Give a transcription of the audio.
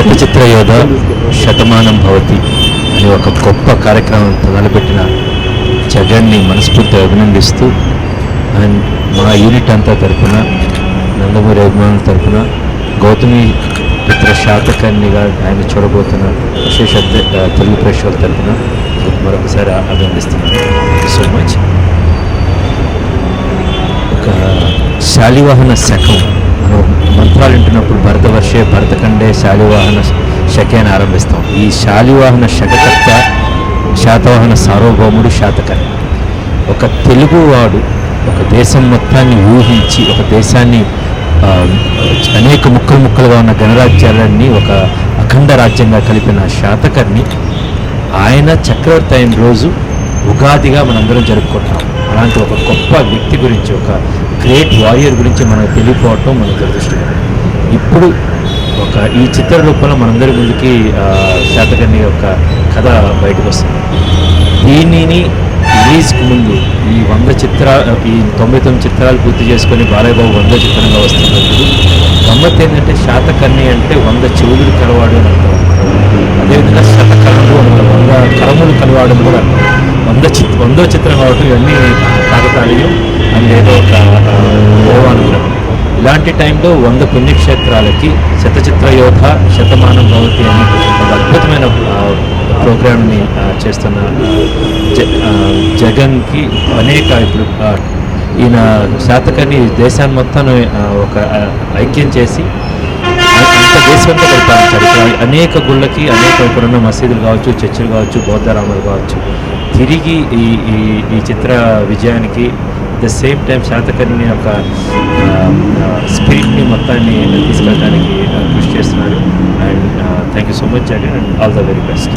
శతచిత్ర యోధ శతమానం భవతి అని ఒక గొప్ప కార్యక్రమం మొదలుపెట్టిన జగన్ని మనస్ఫూర్తిగా అభినందిస్తూ అండ్ మా యూనిట్ అంతా తరఫున నందమూరి అభిమానుల తరపున గౌతమి పుత్ర శాతకర్ణిగా ఆయన చూడబోతున్న విశేష తెలుగు ప్రేక్షకుల తరపున మరొకసారి అభినందిస్తున్నాను. సో మచ్ ఒక శాలివాహన శకం మంత్రాలు వింటున్నప్పుడు భరత వర్షే భరత కండే శాలివాహన శకే అని ఆరంభిస్తాం. ఈ శాలివాహన శకకర్త శాతవాహన సార్వభౌముడు శాతకర్ణి ఒక తెలుగువాడు ఒక దేశం మొత్తాన్ని ఊహించి ఒక దేశాన్ని అనేక ముక్కలు ముక్కలుగా ఉన్న గణరాజ్యాలన్నీ ఒక అఖండ రాజ్యంగా కలిపిన శాతకర్ణి ఆయన చక్రవర్తి అయిన రోజు ఉగాదిగా మనందరం జరుపుకుంటున్నాం. అలాంటి ఒక గొప్ప వ్యక్తి గురించి ఒక గ్రేట్ వారియర్ గురించి మనకు తెలియపోవటం మన దురదృష్టం. ఇప్పుడు ఒక ఈ చిత్ర రూపంలో మనందరి ముందుకి శాతకర్ణి యొక్క కథ బయటకు వస్తుంది దీనిని రిలీజ్కి ముందు ఈ వంద చిత్ర ఈ తొంభై తొమ్మిది చిత్రాలు పూర్తి చేసుకొని బాలయ్యబాబు వంద చిత్రంగా వస్తున్నప్పుడు గమ్మత్ ఏంటంటే శాతకర్ణి అంటే వంద చెవులు కలవాడు అని అంటారు అదేవిధంగా శతకరణులు వంద కరములు కలవాడు అని కూడా వంద చిత్ వందో చిత్రం కాబట్టి ఇవన్నీ కాకతాళీయం. ఏదో ఒక ఆ, ఇలాంటి టైంలో వంద పుణ్యక్షేత్రాలకి శతచిత్ర యోధ శతమానం భవతి అని ఒక అద్భుతమైన ప్రోగ్రామ్ని చేస్తున్నారు చేస్తున్న జ జగన్కి అనేక ఇప్పుడు ఈయన శాతకర్ణి దేశాన్ని మొత్తాన్ని ఒక ఐక్యం చేసి అంత దేశంతో పరిపాలించారు. ఇక్కడ అనేక గుళ్ళకి అనేక ఇక్కడున్న మసీదులు కావచ్చు చర్చిలు కావచ్చు బౌద్ధరామాలు కావచ్చు తిరిగి ఈ ఈ ఈ చిత్ర విజయానికి ద సేమ్ టైం శాతకర్ణి యొక్క స్పిరిట్ని మొత్తాన్ని తీసుకెళ్ళడానికి కృషి చేస్తున్నాడు and thank you so much and all the very best